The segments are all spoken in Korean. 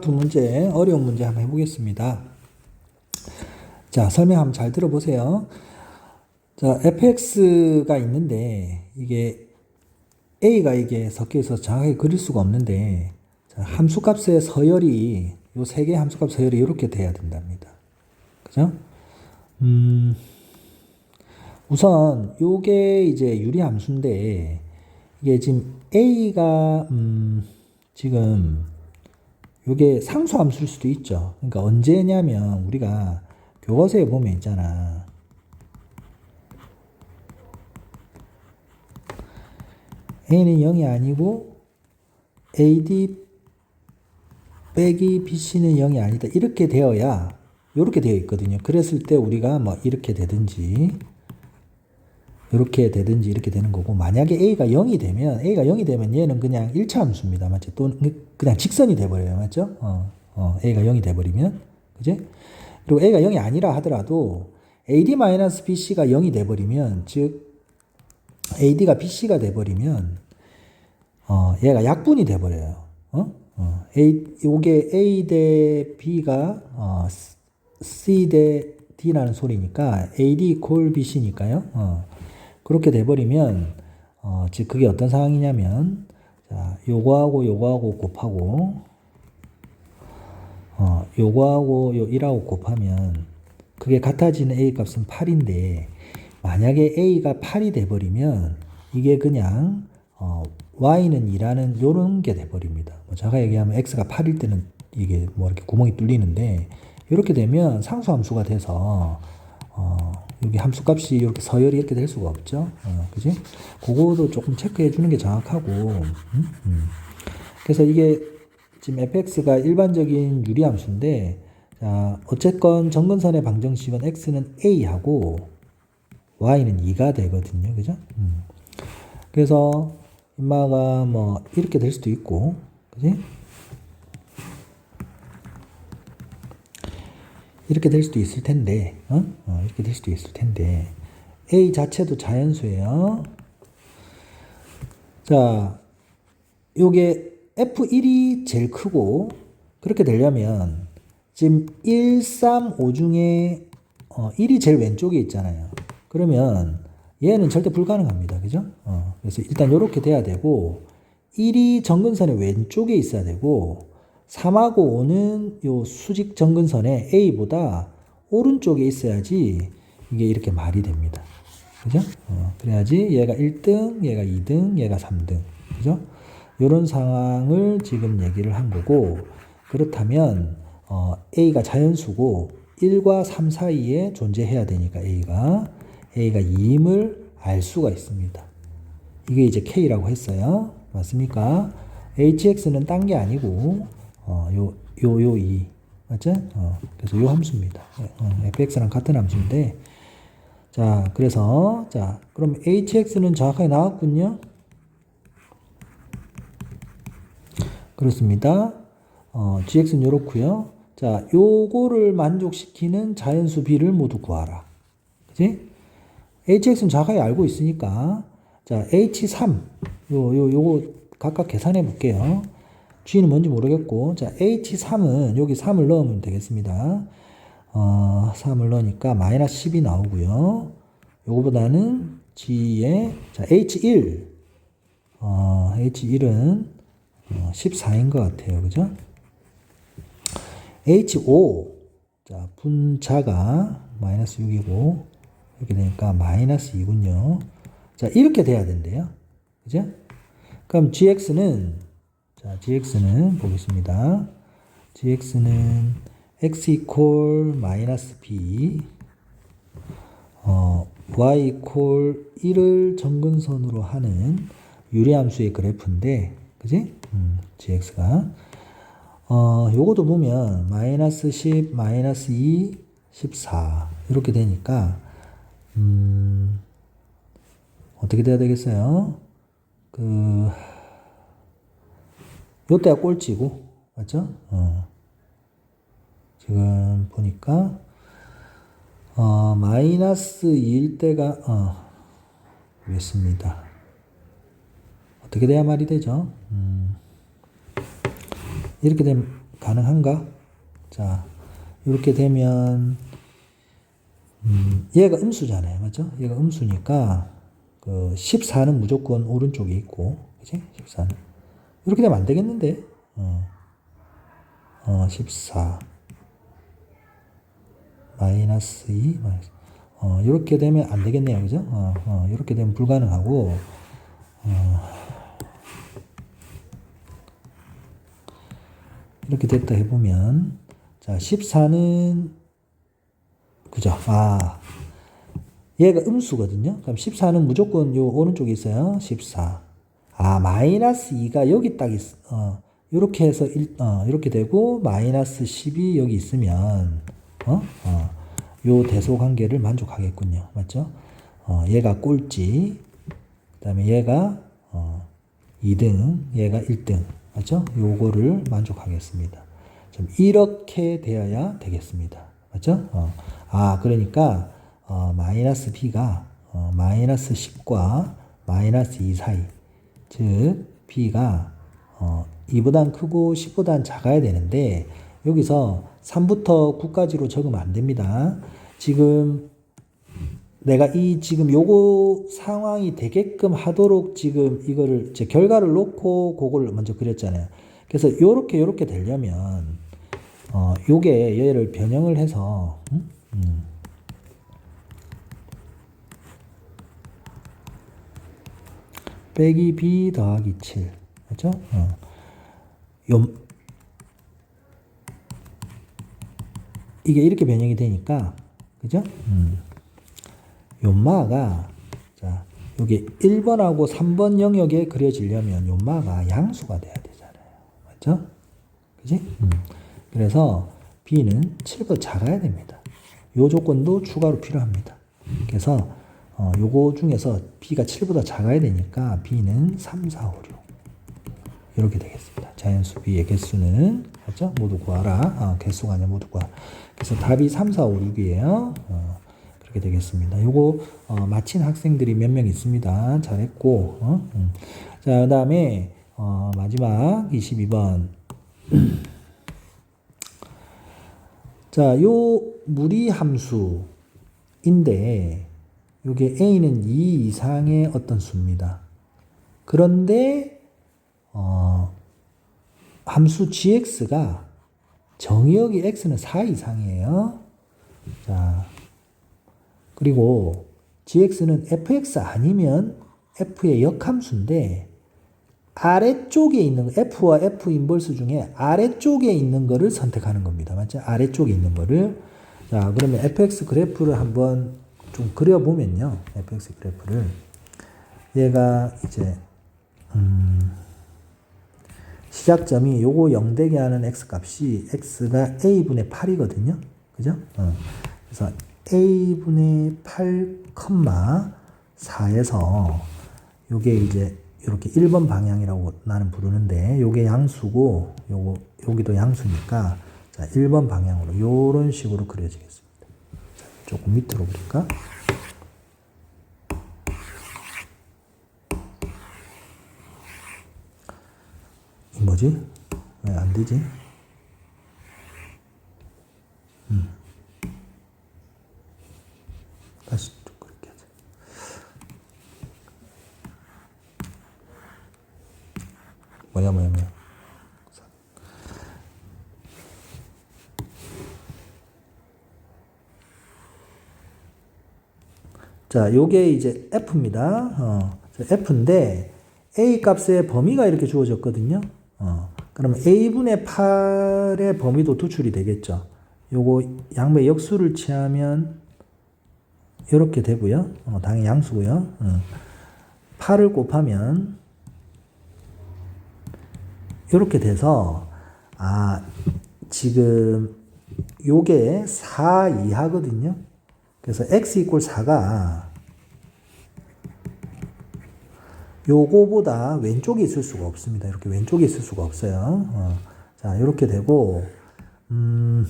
두 문제, 어려운 문제 한번 해보겠습니다. 자, 설명 한번 잘 들어보세요. 자, fx가 있는데, 이게 a가 이게 섞여 있어서 정확하게 그릴 수가 없는데, 자, 함수값의 서열이, 요 세 개의 함수값 서열이 이렇게 돼야 된답니다. 그죠? 음, 우선, 요게 이제 유리함수인데, 이게 지금 a가, 음, 지금, 요게 상수함수일 수도 있죠. 그러니까 언제냐면 우리가 교과서에 보면 있잖아. a는 0이 아니고 ad 빼기 bc는 0이 아니다. 이렇게 되어야 이렇게 되어 있거든요. 그랬을 때 우리가 뭐 이렇게 되든지 이렇게 되든지 이렇게 되는 거고 만약에 a가 0이 되면 a가 0이 되면 얘는 그냥 1차 함수입니다. 맞죠? 또 그냥 직선이 돼 버려요. 맞죠? 어, 어, a가 0이 돼 버리면 그지? 그리고 a가 0이 아니라 하더라도 ad-bc가 0이 돼 버리면 즉 ad가 bc가 돼 버리면 어, 얘가 약분이 돼 버려요. 어? 어, a 요게 a 대 b가 어, c 대 d라는 소리니까 ad 콜 bc니까요. 어. 그렇게 돼버리면 어, 즉 그게 어떤 상황이냐면 자, 요거하고 요거하고 곱하고 어, 요거하고 요 1하고 곱하면 그게 같아지는 a 값은 8인데 만약에 a가 8이 돼버리면 이게 그냥 어, y는 2라는 요런 게 돼버립니다. 뭐 제가 얘기하면 x가 8일 때는 이게 뭐 이렇게 구멍이 뚫리는데 이렇게 되면 상수함수가 돼서 어, 여기 함수값이 이렇게 서열이 이렇게 될 수가 없죠. 어, 그지? 그거도 조금 체크해 주는 게 정확하고. 음? 음. 그래서 이게 지금 fx가 일반적인 유리함수인데, 자, 어쨌건 정근선의 방정식은 x는 a하고 y는 2가 되거든요. 그죠? 음. 그래서 인마가 뭐 이렇게 될 수도 있고, 그지? 이렇게 될 수도 있을 텐데, 어? 어, 이렇게 될 수도 있을 텐데, A 자체도 자연수예요. 자, 요게 F1이 제일 크고, 그렇게 되려면, 지금 1, 3, 5 중에, 어, 1이 제일 왼쪽에 있잖아요. 그러면, 얘는 절대 불가능합니다. 그죠? 어, 그래서 일단 이렇게 돼야 되고, 1이 정근선의 왼쪽에 있어야 되고, 3하고 5는 요 수직 정근선에 A보다 오른쪽에 있어야지 이게 이렇게 말이 됩니다. 그죠? 어, 그래야지 얘가 1등, 얘가 2등, 얘가 3등. 그죠? 요런 상황을 지금 얘기를 한 거고, 그렇다면, 어, A가 자연수고, 1과 3 사이에 존재해야 되니까 A가, A가 2임을 알 수가 있습니다. 이게 이제 K라고 했어요. 맞습니까? HX는 딴 게 아니고, 어, 요, 요, 요, 이. 맞죠? 어, 그래서 요 함수입니다. 어, fx랑 같은 함수인데, 자, 그래서, 자, 그럼 hx는 정확하게 나왔군요. 그렇습니다. 어, gx는 요렇고요 자, 요거를 만족시키는 자연수 b를 모두 구하라. 그지? hx는 정확하게 알고 있으니까, 자, h3. 요, 요, 요거 각각 계산해 볼게요. G는 뭔지 모르겠고, 자, H3은 여기 3을 넣으면 되겠습니다. 어, 3을 넣으니까 마이너스 10이 나오고요. 요거보다는 G의, 자, H1. 어, H1은 어, 14인 것 같아요. 그죠? H5. 자, 분자가 마이너스 6이고, 이렇게 되니까 마이너스 2군요. 자, 이렇게 돼야 된대요. 그죠? 그럼 GX는 자, gx는 보겠습니다. gx는 x 이퀄 마이너스 b 어, y 이퀄 1을 정근선으로 하는 유리함수의 그래프인데 그지? 음, gx가 어, 요것도 보면 마이너스 10, 마이너스 2, 14 이렇게 되니까 음, 어떻게 돼야 되겠어요? 그 요때가 꼴찌고, 맞죠? 어. 지금 보니까, 어, 마이너스 2일 때가, 어, 그랬습니다. 어떻게 돼야 말이 되죠? 음. 이렇게 되면, 가능한가? 자, 이렇게 되면 음, 얘가 음수잖아요. 맞죠? 얘가 음수니까 그 14는 무조건 오른쪽에 있고 그지? 14는 이렇게 되면 안 되겠는데? 어, 어 14 마이너스 2 마이너스. 어, 이렇게 되면 안 되겠네요. 그죠? 어, 어, 이렇게 되면 불가능하고. 이렇게 됐다 해보면. 자 14는 그죠? 아. 얘가 음수거든요. 그럼 14는 무조건 요 오른쪽에 있어요. 14 아 마이너스 2가 여기 딱 있, 어 이렇게 해서 일, 어, 이렇게 되고 마이너스 10이 여기 있으면 어? 어, 요 대소 관계를 만족하겠군요 맞죠 어, 얘가 꼴찌 그 다음에 얘가 어, 2등, 얘가 1등. 맞죠? 요거를 만족하겠습니다. 좀 이렇게 되어야 되겠습니다. 맞죠? 어. 아, 그러니까, 어, 마이너스 b가, 어, 마이너스 10과 마이너스 2 사이. 즉, b가, 어, 2보단 크고 10보단 작아야 되는데, 여기서 3부터 9까지로 적으면 안 됩니다. 지금 내가 이 지금 요거 상황이 되게끔 하도록 지금 이거를 제 결과를 놓고 그걸 먼저 그렸잖아요. 그래서 요렇게 요렇게 되려면 어 요게 얘를 변형을 해서 음? 음. 빼기 b 더하기 7 맞죠? 어. 요 이게 이렇게 변형이 되니까 그죠? 음. 요마가 자 여기 1번하고 3번 영역에 그려지려면 요마가 양수가 돼야 되잖아요. 맞죠? 그지? 음. 그래서 b는 7보다 작아야 됩니다. 요 조건도 추가로 필요합니다. 그래서 어, 요거 중에서 b가 7보다 작아야 되니까 b는 3, 4, 5, 6 이렇게 되겠습니다. 자연수 b의 개수는 맞죠? 모두 구하라. 어, 개수가 아니라 모두 구하라. 그래서 답이 3, 4, 5, 6이에요. 어. 그렇게 되겠습니다. 요거 어, 마친 학생들이 몇 명 있습니다. 잘했고 어? 음. 자 그 다음에 어, 마지막 22번 자 요 무리 함수인데 요게 a는 2 이상의 어떤 수입니다. 그런데 어, 함수 gx가 정의역이 x는 4 이상이에요. 자, 그리고 gx는 fx 아니면 f의 역함수인데 아래쪽에 있는 f와 f 인벌스 중에 아래쪽에 있는 거를 선택하는 겁니다. 맞죠? 아래쪽에 있는 거를 자 그러면 fx 그래프를 한번 좀 그려보면요. fx 그래프를 얘가 이제 음 시작점이 요거 0 되게 하는 x 값이 x가 a분의 8이거든요. 그죠? 어. 그래서 a분의 8, 4에서 요게 이제 이렇게 1번 방향이라고 나는 부르는데 요게 양수고 요거 여기도 양수니까 자 1번 방향으로 요런 식으로 그려지겠습니다. 자, 조금 밑으로 그릴까? 이 뭐지? 왜 안 되지? 다시 좀 그렇게 하자. 뭐야 뭐야 뭐야. 자, 요게 이제 F입니다. 어, F인데 A 값의 범위가 이렇게 주어졌거든요. 어, 그러면 A분의 8의 범위도 도출이 되겠죠. 요거 양배 역수를 취하면 이렇게 되고요. 어, 당연히 양수고요. 어. 8을 곱하면 이렇게 돼서 아 지금 요게 4 이하거든요. 그래서 x 이꼴 4가 요거보다 왼쪽에 있을 수가 없습니다. 이렇게 왼쪽에 있을 수가 없어요. 어. 자, 이렇게 되고 음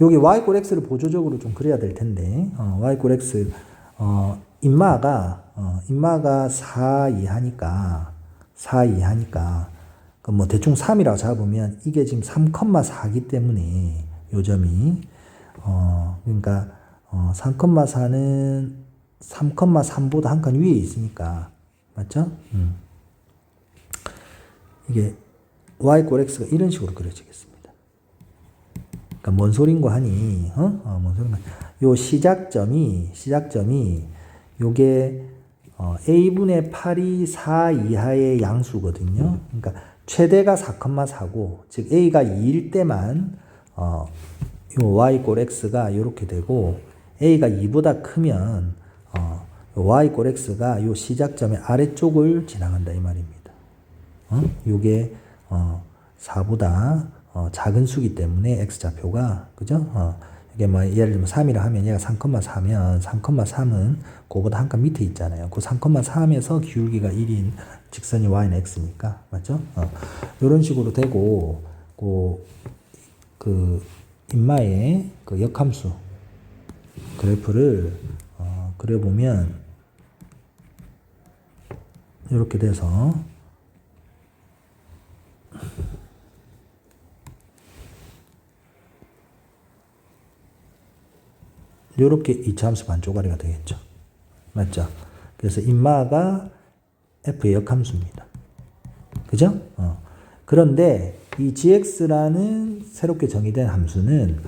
여기 y 꼴 x를 보조적으로 좀 그려야 될 텐데 어, y 꼴 x 어, 인마가 어, 인마가 4 이하니까 4 이하니까 그뭐 대충 3이라고 잡으면 이게 지금 3,4기 때문에 요 점이 어 그러니까 어 3,4는 3,3보다 한 칸 위에 있으니까 맞죠? 음. 이게 y 꼴 x가 이런 식으로 그려지겠습니다. 그러니까 뭔 소린고 하니 어? 어, 뭔 소린가? 요 시작점이 시작점이 요게 어, a분의 8이 4 이하의 양수거든요. 그러니까 최대가 4,4고 즉 a가 2일 때만 어, 요 y 꼴 x가 이렇게 되고 a가 2보다 크면 어, 요 y 꼴 x가 요 시작점의 아래쪽을 지나간다 이 말입니다. 어? 요게 어, 4보다 어, 작은 수기 때문에 x 좌표가 그죠? 어, 이게 뭐 예를 들면 3이라 하면 얘가 3,4면 3,3은 그보다 한 칸 밑에 있잖아요. 그 3,3에서 기울기가 1인 직선이 y는 x니까 맞죠? 어, 이런 식으로 되고 그, 그 인마의 그 역함수 그래프를 어, 그려보면 이렇게 돼서 요렇게 이차함수 반쪽아리가 되겠죠. 맞죠? 그래서 인마가 f의 역함수입니다. 그죠? 어. 그런데 이 gx라는 새롭게 정의된 함수는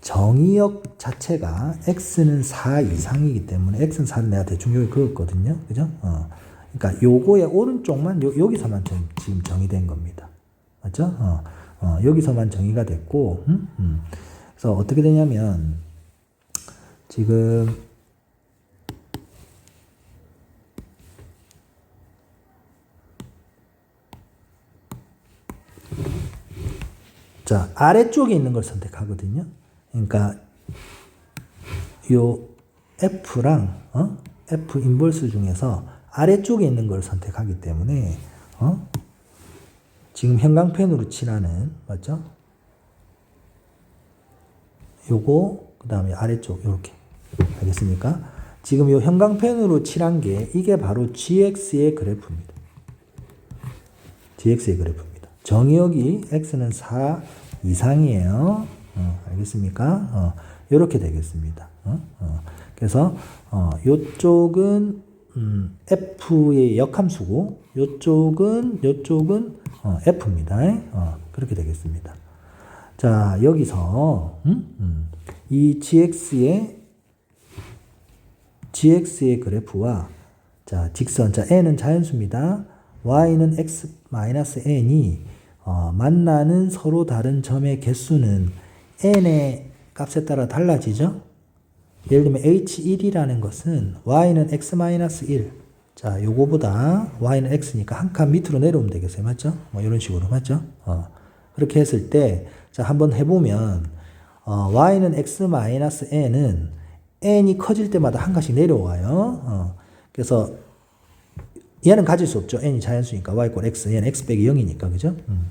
정의역 자체가 x는 4 이상이기 때문에 x는 4를 내가 대충 여기 그었거든요. 그죠? 어. 그러니까 요거의 오른쪽만 요, 여기서만 좀 지금 정의된 겁니다. 맞죠? 어. 어, 여기서만 정의가 됐고, 음? 음. 그래서 어떻게 되냐면, 지금 자 아래쪽에 있는 걸 선택하거든요. 그러니까 요 F랑 어? F 인버스 중에서 아래쪽에 있는 걸 선택하기 때문에 어? 지금 형광펜으로 칠하는 맞죠? 요거 그 다음에 아래쪽 요렇게 알겠습니까? 지금 요 형광펜으로 칠한 게 이게 바로 GX의 그래프입니다. GX의 그래프입니다. 정의역이 X는 4 이상이에요. 어, 알겠습니까? 어, 이렇게 되겠습니다. 어, 어. 그래서 어, 요쪽은 음, F의 역함수고 요쪽은 요쪽은 어, F입니다. 어, 그렇게 되겠습니다. 자 여기서 음? 음. 이 GX의 GX의 그래프와 자 직선 자 n은 자연수입니다. y는 x n이 어, 만나는 서로 다른 점의 개수는 n의 값에 따라 달라지죠. 예를 들면 h1이라는 것은 y는 x 1. 자, 요거보다 y는 x니까 한 칸 밑으로 내려오면 되겠어요. 맞죠? 뭐 이런 식으로 맞죠? 어. 그렇게 했을 때 자, 한번 해 보면 어, y는 x n은 n이 커질 때마다 한 칸씩 내려와요. 어. 그래서 얘는 가질 수 없죠. n이 자연수니까 y 꼴 x, 얘는 x 빼기 0이니까 그죠? 음.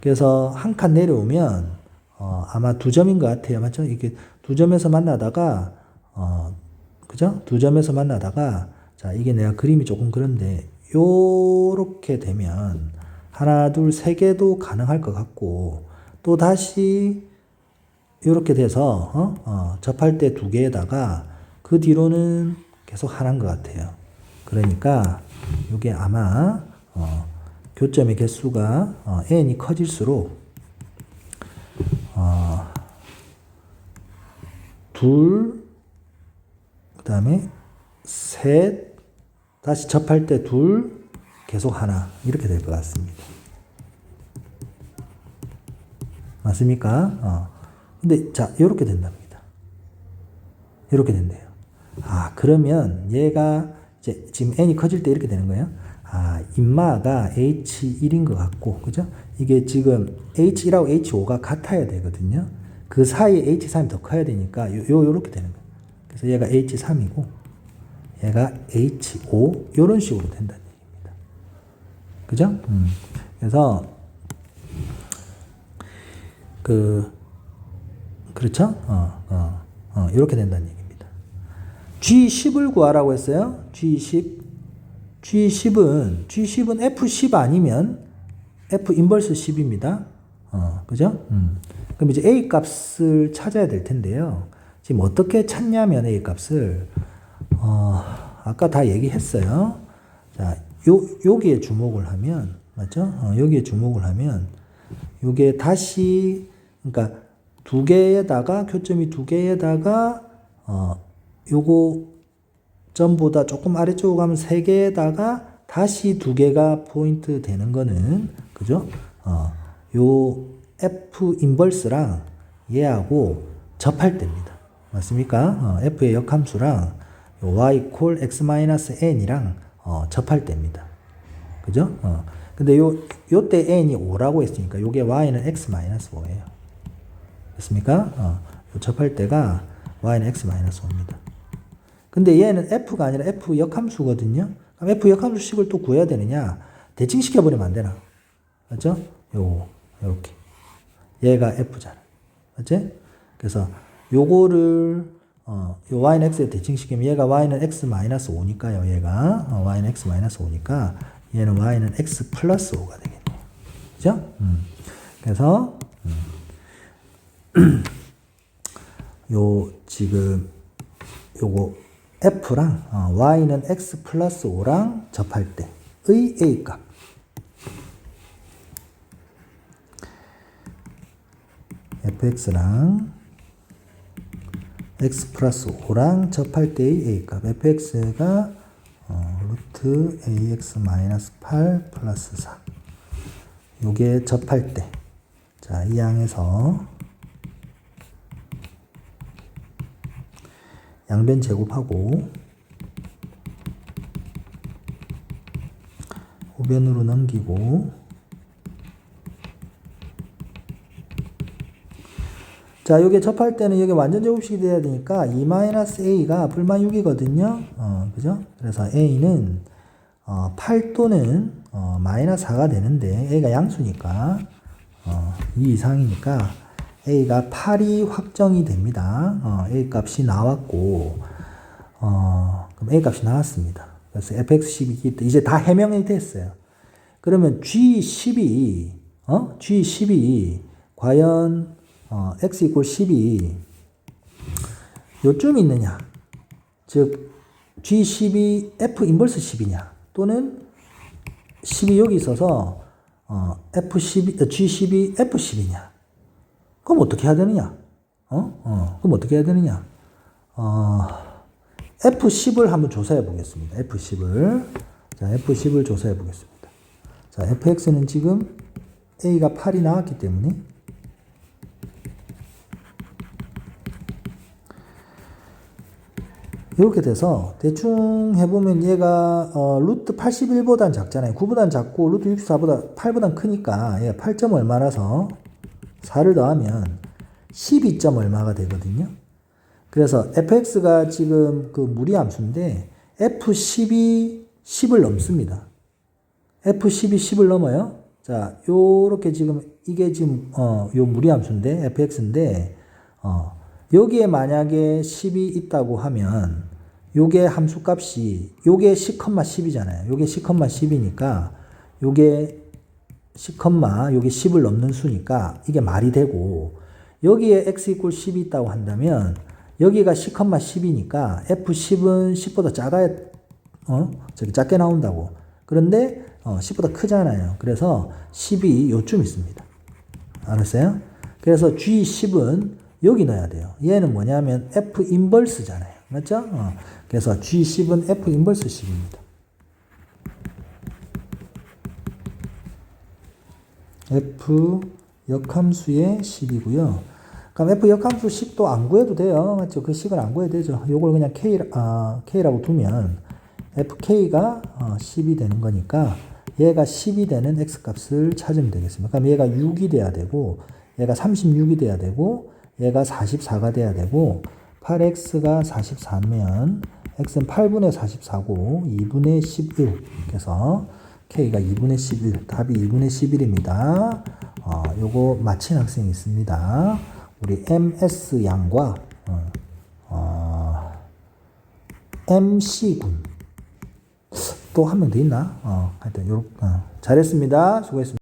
그래서 한 칸 내려오면 어, 아마 두 점인 것 같아요. 맞죠? 이게 두 점에서 만나다가 어, 그죠? 두 점에서 만나다가 자 이게 내가 그림이 조금 그런데 요렇게 되면 하나 둘 세 개도 가능할 것 같고 또 다시 이렇게 돼서 어? 어, 접할 때 두 개에다가 그 뒤로는 계속 하나인 것 같아요. 그러니까 이게 아마 어, 교점의 개수가 어, n이 커질수록 어, 둘, 그 다음에 셋, 다시 접할 때 둘, 계속 하나 이렇게 될 것 같습니다. 맞습니까? 어. 근데 자 이렇게 된답니다. 이렇게 된대요. 아 그러면 얘가 이제 지금 n이 커질 때 이렇게 되는 거예요. 아 인마가 h1인 것 같고 그죠? 이게 지금 h1하고 h5가 같아야 되거든요. 그 사이에 h3이 더 커야 되니까 요, 요 요렇게 되는 거예요. 그래서 얘가 h3이고 얘가 h5 요런 식으로 된다는 얘기입니다. 그죠? 음. 그래서 그 그렇죠? 어, 어, 어, 이렇게 된다는 얘기입니다. G10을 구하라고 했어요. G10. G10은, G10은 F10 아니면 F 인버스 10입니다. 어, 그죠? 음. 그럼 이제 A 값을 찾아야 될 텐데요. 지금 어떻게 찾냐면 A 값을 어, 아까 다 얘기했어요. 자, 요 여기에 주목을 하면 맞죠? 어, 여기에 주목을 하면 요게 다시 그러니까 두 개에다가 교점이 두 개에다가 어 요거 점보다 조금 아래쪽으로 가면 세 개에다가 다시 두 개가 포인트 되는 거는 그죠? 어 요 F 인버스랑 얘하고 접할 때입니다. 맞습니까? 어, F의 역함수랑 요 y 콜 x 마이너스 n이랑 어, 접할 때입니다. 그죠? 어. 근데 요, 요때 n이 5라고 했으니까 요게 y는 x 마이너스 5예요. 됐습니까? 어. 요 접할 때가 y는 x 마이너스 5입니다. 근데 얘는 f가 아니라 f 역함수거든요. 그럼 f 역함수식을 또 구해야 되느냐? 대칭시켜 버리면 안 되나? 맞죠? 요 요렇게. 얘가 f잖아. 맞지? 그래서 요거를 어, 요 y는 x에 대칭시키면 얘가 y는 x 마이너스 5니까요. 얘가 어, y는 x 마이너스 5니까 얘는 y는 x 플러스 5가 되겠네요. 그죠? 음. 그래서 음. 요 지금 요거 f랑 어, y는 x 플러스 5랑 접할 때의 a 값. fx랑 x 플러스 5랑 접할 때의 a 값. Fx가 어, 루트 ax 마이너스 8 플러스 4 요게 접할 때. 자, 이 양에서 양변 제곱하고 우변으로 넘기고 자, 요게 접할 때는 여기 완전 제곱식이 돼야 되니까 2-a가 불만 6이거든요. 어, 그죠? 그래서 a는 어, 8 또는 어, 마이너스 4가 되는데 a가 양수니까 어, 2 이상이니까 a가 8이 확정이 됩니다. 어, a 값이 나왔고 어, 그럼 a 값이 나왔습니다. 그래서 fx12 이제 다 해명이 됐어요. 그러면 g12 어? g12 과연 어, x 이퀄 10이 요쯤 있느냐? 즉 G12 F 인버스 10이냐? 또는 10이 여기 있어서 어, F12 어, G12 F10이냐? 그럼 어떻게 해야 되느냐? 어? 어, 그럼 어떻게 해야 되느냐? 어, F10을 한번 조사해 보겠습니다. F10을 자, F10을 조사해 보겠습니다. 자, fx는 지금 a가 8이 나왔기 때문에 이렇게 돼서 대충 해보면 얘가 어, 루트 81보단 작잖아요. 9보단 작고 루트 64보다 8보단 크니까 얘가 8점 얼마라서 4를 더하면 12점 얼마가 되거든요. 그래서 fx가 지금 그 무리함수인데 f10이 10을 넘습니다. f10이 10을 넘어요. 자, 요렇게 지금 이게 지금 어, 요 무리함수인데 fx인데 어, 여기에 만약에 10이 있다고 하면 요게 함수값이 요게 10,10이잖아요. 요게 10,10이니까 요게 10, 요게 10을 넘는 수니까 이게 말이 되고 여기에 x 이퀄 10이 있다고 한다면 여기가 10, 10이니까 f10은 10보다 작아야 어? 저기 작게 나온다고. 그런데 어, 10보다 크잖아요. 그래서 10이 요쯤 있습니다. 알았어요? 그래서 G10은 여기 넣어야 돼요. 얘는 뭐냐면 F 인버스잖아요. 맞죠? 어. 그래서 G10은 F 인버스 10입니다. F 역함수의 10이고요. 그럼 F 역함수 10도 안 구해도 돼요. 맞죠? 그 식을 안 구해도 되죠. 요걸 그냥 K, 아, K라고 두면 FK가 어, 10이 되는 거니까 얘가 10이 되는 X 값을 찾으면 되겠습니다. 그럼 얘가 6이 돼야 되고 얘가 36이 돼야 되고 얘가 44가 돼야 되고 8x가 44면 x는 8분의 44고 2분의 11 그래서 k가 2분의 11 답이 2분의 11입니다. 어, 요거 맞힌 학생이 있습니다. 우리 ms 양과 어, 어, mc군 또 한 명 더 있나? 어, 하여튼 요 어, 잘했습니다. 수고했습니다.